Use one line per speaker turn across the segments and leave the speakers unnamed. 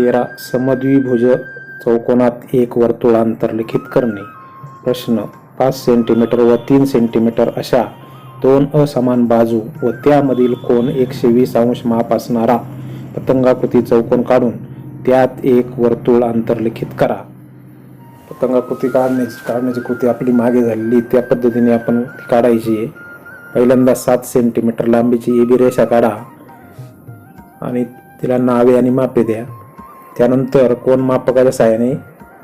तेरा समद्विभुज चौकोनात एक वर्तुळ अंतर्लिखित करणे. प्रश्न पाच सेंटीमीटर व तीन सेंटीमीटर अशा दोन असमान बाजू व त्यामधील कोण एकशे वीस अंश माप असणारा पतंगाकृती चौकोन काढून त्यात एक वर्तुळ अंतर्लिखित करा. पतंगाकृती काढण्याची काढण्याची कृती आपली मागे झालेली त्या पद्धतीने आपण ती काढायची आहे. पहिल्यांदा सात सेंटीमीटर लांबीची एबी रेषा काढा आणि तिला नावे आणि मापे द्या. त्यानंतर कोण मापकाच्या साहाय्याने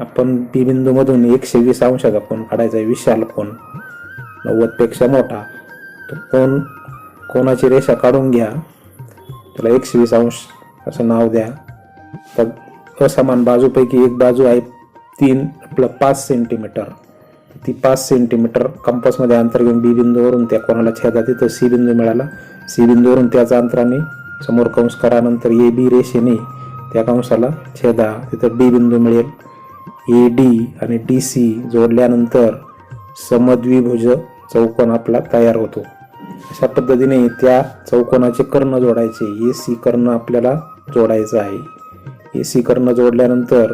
आपण बी बिंदूमधून एकशे वीस अंशाचा कोण काढायचा आहे? विशाल कोण? नव्वदपेक्षा मोठा. तो कोण कोणाची रेषा काढून घ्या? त्याला एकशे वीस अंश असं नाव द्या. तर असमान बाजूपैकी एक बाजू आहे तीन आपलं पाच सेंटीमीटर. ती पाच सेंटीमीटर कंपासमध्ये अंतर घेऊन बी बिंदूवरून त्या कोणाला छेदा तिथं सी बिंदू मिळाला. सी बिंदूवरून त्याचा अंतराने समोर कंस करानंतर ए बी रेषेने त्या कंसाला छेदा तिथं डी बिंदू मिळेल. ए डी आणि डी सी जोडल्यानंतर समद्विभुज चौकोन आपला तयार होतो. अशा पद्धतीने त्या चौकोनाचे कर्ण जोडायचे. ए सी कर्ण आपल्याला जोडायचं आहे. ए सी कर्ण जोडल्यानंतर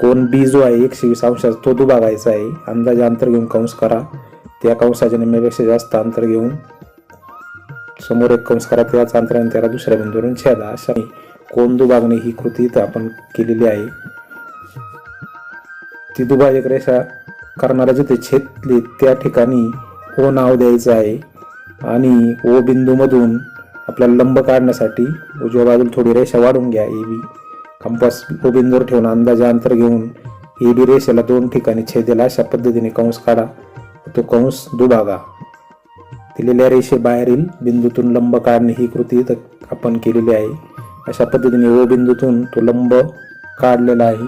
कोण बी जो आहे एकशे वीस अंशाचा तो दुभागायचा आहे. अंदाजे अंतर घेऊन कंस करा. त्या कंसाच्या निम्म्यापेक्षा जास्त अंतर घेऊन समोर एक कंस करा. त्याच अंतराने त्याला दुसऱ्या बिंदूवरून छेदा. अशा कोण दुभागणे ही कृती इथं आपण केलेली आहे. ती दुभाजक रेषा करणारा जिथे छेदली त्या ठिकाणी ओ नाव द्यायचं आहे. आणि ओ बिंदूमधून आपल्याला लंब काढण्यासाठी उजव्या बाजूला थोडी रेषा वाढून घ्या. ए बी कंपास ओ बिंदूवर ठेवून अंदाजे अंतर घेऊन ए बी रेषेला दोन ठिकाणी छेदेला अशा पद्धतीने कंस काढा. तो कंस दुभागा. दिलेल्या रेषेबाहेरील बिंदूतून लंब काढणे ही कृती इथं आपण केलेली आहे. अशा पद्धतीने ओ बिंदूतून तो लंब काढलेला आहे.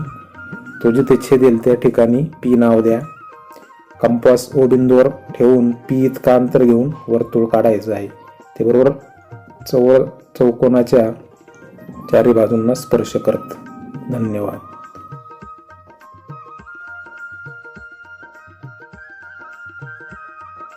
तो जिथे छेदेल त्या ठिकाणी पी नाव द्या. कंपास ओ बिंदूवर ठेवून पी इतका अंतर घेऊन वर्तुळ काढायचं आहे. ते बरोबर चौ चौकोनाच्या चारी बाजूंना स्पर्श करत. धन्यवाद.